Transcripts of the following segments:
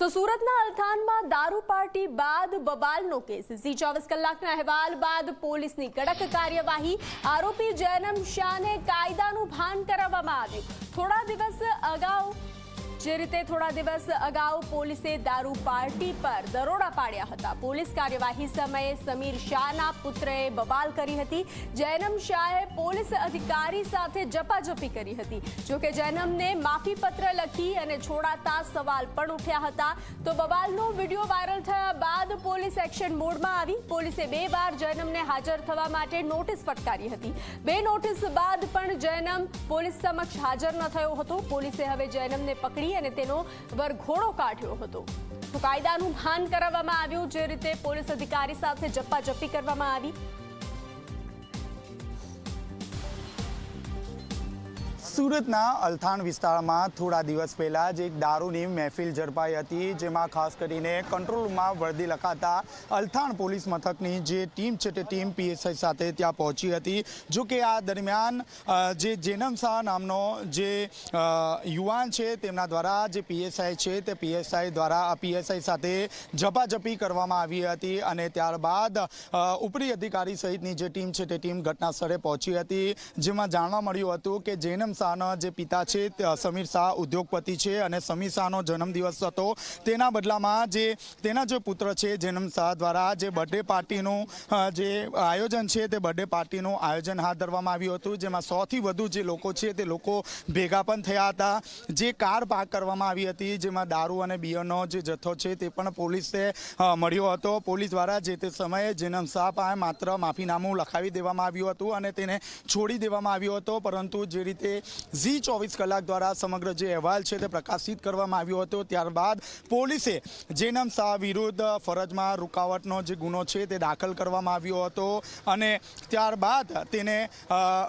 તો સુરતના અલથાનમાં દારૂ પાર્ટી બાદ બબાલનો કેસ. ઝી ચોવીસ કલાકના અહેવાલ બાદ પોલીસની કડક કાર્યવાહી. આરોપી જયનમ શાહને કાયદાનું ભાન કરાવવામાં આવ્યું. થોડા દિવસ અગાઉ જે રીતે થોડા દિવસ અગાઉ પોલીસે દારૂ પાર્ટી પર દરોડા પાડ્યા હતા. પોલીસ કાર્યવાહી સમયે સમીર શાહના પુત્રએ બબાલ કરી હતી. જૈનમ શાહે પોલીસ અધિકારી સાથે જપાજપી કરી હતી. જોકે જૈનમને માફી પત્ર લખી અને છોડાતા સવાલ પણ ઉઠ્યા હતા. તો બબાલનો વીડિયો વાયરલ થયા બાદ પોલીસ એક્શન મોડમાં આવી. પોલીસે બે વાર જયનમને હાજર થવા માટે નોટિસ ફટકારી હતી. બે નોટિસ બાદ પણ જયનમ પોલીસ સમક્ષ હાજર ન થયો હતો. પોલીસે હવે જયનમને પકડી અને તેનો વરઘોડો કાઢ્યો હતો. તો કાયદાનું ભાન કરાવવામાં આવ્યું, જે રીતે પોલીસ અધિકારી સાથે જપ્પાજપ્પી કરવામાં આવી. સુરતના અલથાણ વિસ્તારમાં થોડા દિવસ પહેલાં જ એક દારૂની મહેફિલ ઝડપાઈ હતી, જેમાં ખાસ કરીને કંટ્રોલ રૂમમાં વર્દી લખાતા અલથાણ પોલીસ મથકની જે ટીમ છે તે ટીમ પીએસઆઈ સાથે ત્યાં પહોંચી હતી. જો કે આ દરમિયાન જે જેનમ શાહ નામનો જે યુવાન છે તેમના દ્વારા જે પીએસઆઈ છે તે પીએસઆઈ દ્વારા પીએસઆઈ સાથે ઝપાઝપી કરવામાં આવી હતી અને ત્યારબાદ ઉપરી અધિકારી સહિતની જે ટીમ છે તે ટીમ ઘટના સ્થળે પહોંચી હતી, જેમાં જાણવા મળ્યું હતું કે જૈનમ શાહના જે પિતા છે સમીર શાહ ઉદ્યોગપતિ છે અને સમીર શાહનો જન્મદિવસ હતો. તેના બદલામાં જે, તેના જે પુત્ર છે જનમ શાહ દ્વારા જે બર્થડે પાર્ટીનું જે આયોજન છે, તે બર્થડે પાર્ટીનું આયોજન હાથ ધરવામાં આવ્યું હતું, જેમાં સૌથી વધુ જે લોકો છે, તે લોકો ભેગા પણ થયા હતા. જે કાર પાર્ક કરવામાં આવી હતી, જેમાં દારૂ અને બિયરનો જે જથ્થો છે, તે પણ પોલીસે મળ્યો હતો. પોલીસ દ્વારા જે તે સમયે જનમ શાહ પાસે માત્ર માફીનામું લખાવી દેવામાં આવ્યું હતું અને તેને છોડી દેવામાં આવ્યો હતો. પરંતુ જે રીતે ઝી ચોવીસ કલાક દ્વારા સમગ્ર જે અહેવાલ છે તે પ્રકાશિત કરવામાં આવ્યો હતો. ત્યારબાદ પોલીસે જેનમ શાહ વિરુદ્ધ ફરજમાં રૂકાવટનો જે ગુનો છે તે દાખલ કરવામાં આવ્યો હતો અને ત્યારબાદ તેને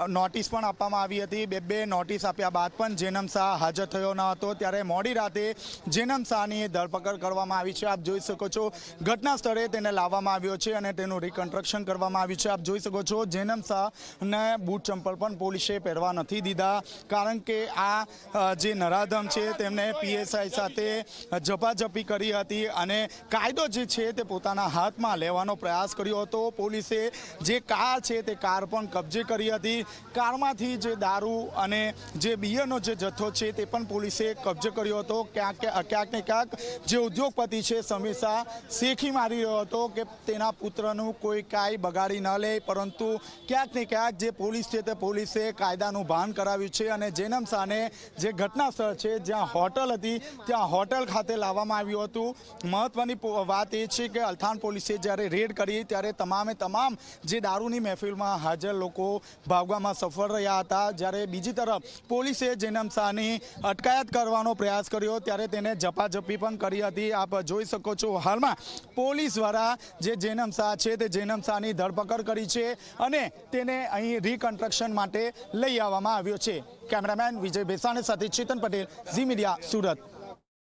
નોટિસ પણ આપવામાં આવી હતી. બે બે નોટિસ આપ્યા બાદ પણ જેનમ શાહ હાજર થયો ન હતો. ત્યારે મોડી રાતે જેનમ શાહની ધરપકડ કરવામાં આવી છે. આપ જોઈ શકો છો ઘટના સ્થળે તેને લાવવામાં આવ્યો છે અને તેનું રિકન્સ્ટ્રક્શન કરવામાં આવ્યું છે. આપ જોઈ શકો છો જેનમ શાહને બૂટ ચંપલ પણ પોલીસે પહેરવા નથી દીધા. કારણ કે આ જે નરાધમ છે તેમને પીએસઆઈ સાથે ઝપાઝપી કરી હતી અને કાયદો જે છે તે પોતાના હાથમાં લેવાનો પ્રયાસ કર્યો હતો. પોલીસે જે કાર છે તે કાર પણ કબજે કરી હતી. કારમાંથી જે દારૂ અને જે બિયરનો જે જથ્થો છે તે પણ પોલીસે કબજે કર્યો હતો. ક્યાંક ક્યાંક ને ક્યાંક જે ઉદ્યોગપતિ છે સમીર શાહ શેખી મારી રહ્યો હતો કે તેના પુત્રનું કોઈ કાંઈ બગાડી ન લે. પરંતુ ક્યાંક ને ક્યાંક જે પોલીસ છે તે પોલીસે કાયદાનું ભાન કરાવ્યું છે. અને જૈનમ શાહને જે ઘટના સ્થળ છે, જ્યાં હોટલ હતી, ત્યાં હોટલ ખાતે લાવવામાં આવ્યું હતું. મહત્વની વાત એ છે કે અલથાણ પોલીસે જ્યારે રેડ કરી, ત્યારે તમામે તમામ જે દારૂની મહેફિલમાં હાજર લોકો ભાગવામાં સફળ રહ્યા હતા. જ્યારે બીજી તરફ પોલીસે જૈનમ શાહની અટકાયત કરવાનો પ્રયાસ કર્યો, ત્યારે તેને ઝપાઝપી પણ કરી હતી. આપ જોઈ શકો છો હાલમાં પોલીસ દ્વારા જે જૈનમ શાહ છે, તે જૈનમ શાહની ધરપકડ કરી છે અને તેને અહીં રિકન્સ્ટ્રક્શન માટે લઈ આવવામાં આવ્યો છે. કેમેરામેન વિજય ભેસાણી સાથે ચેતન પટેલ ઝી મીડિયા સુરત